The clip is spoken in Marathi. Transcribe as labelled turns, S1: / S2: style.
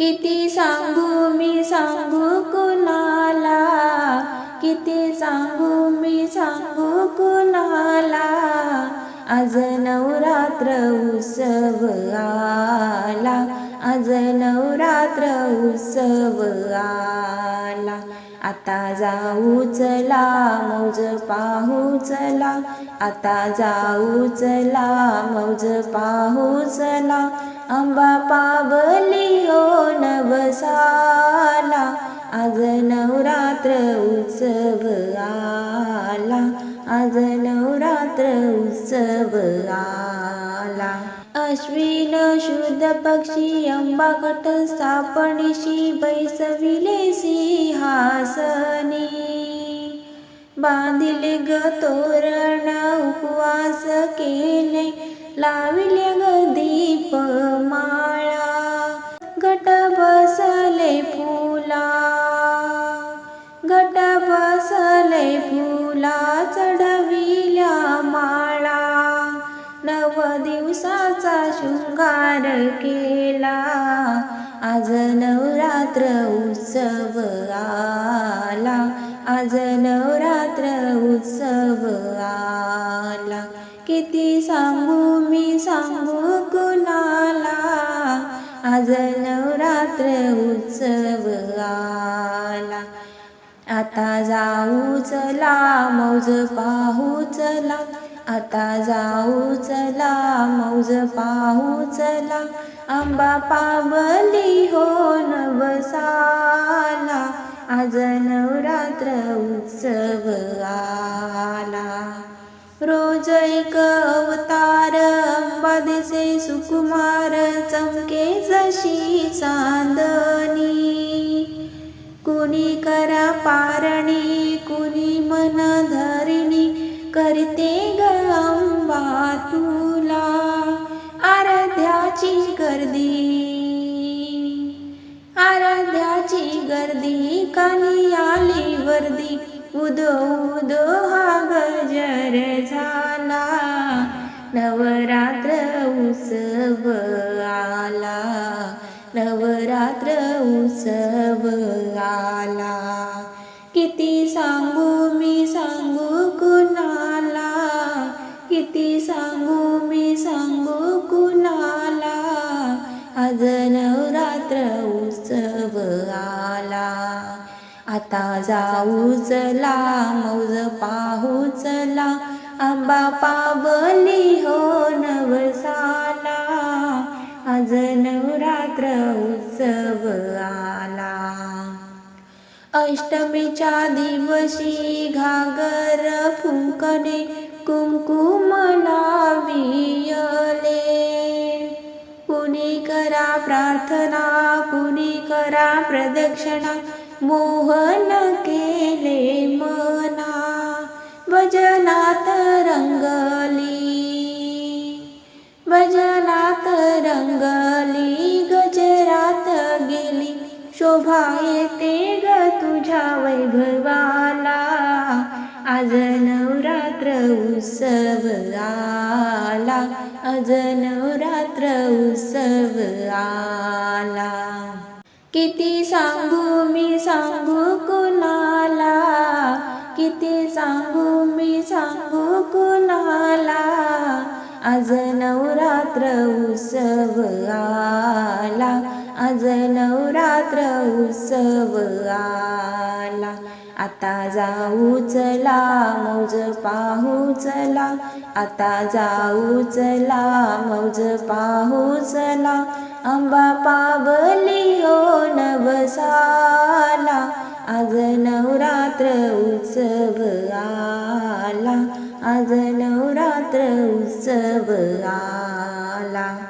S1: किती सांगू मी सांगू कुणाला? किती सांगू मी सांगू कुणाला? आज नवरात्र उत्सव आला. आज नवरात्र उत्सव आला. आता जाऊ चला मौज पाहू चला. आता जाऊ चला मौज पाहू चला. अंबा पावली हो नवसाला. आज नवरात्र उत्सव आला. आज नवरात्र उत्सव आला. अश्विन शुद्ध पक्षी अंबा घट स्थापनिशी बैसविले सिंहासनी. बांधिले ग तोरण उपवास केले. लाविले ग दीप माळा गट बसले फुला. गट बसले फुला चढविल्या माळा. नव दिवसाचा शृंगार केला आज नवरात्र उत्सव आला. आज नवरात्र उत्सव आला किती सांगू मी सांगू कुणाला? आज नवरात्र उत्सव आला. आता जाऊ चला मौज पाहू चला. आता जाऊ चला मौज पाहू चला. आंबा पावली हो नवसाला. आज नवरात्र उत्सव आला. कुमार चमके जशी चांदणी कुणी करा पारणी कुणी मन धरणी करते गंबा तुला. आराध्याची गर्दी आराध्याची गर्दी काली आली वर्दी. उदो उदो हा रात्र उत्सव आला. किती सांगू मी सांगू कुणाला? किती सांगू मी सांगू कुणाला? आज नवरात्र उत्सव आला. आता जाऊ चला मौज पाहू चला. आंबा पावली हो नवसाला अष्टमीच्या दिवशी घागर फुंकणे कुंकुम लावियले. कुणी करा प्रार्थना कुणी करा प्रदक्षिणा मोहन केले मना. भजनात रंगली भजनात रंगली गजरात गेली. शोभा येते तुझ्या वैभवाला. आज नवरात्र उत्सव आला. आज नवरात्र उत्सव आला. किती सांगू मी सांगू कुणाला? किती सांगू मी सांगू कुणाला? आज नवरात्र उत्सव आला. आज नव उत्सव आला. आता जाऊ चला मौज पाहू चला. आता जाऊ चला मौज पाहू चला. अंबा पावली हो नवसाला. आज नवरात्र उत्सव आला. आज नवरात्र उत्सव आला.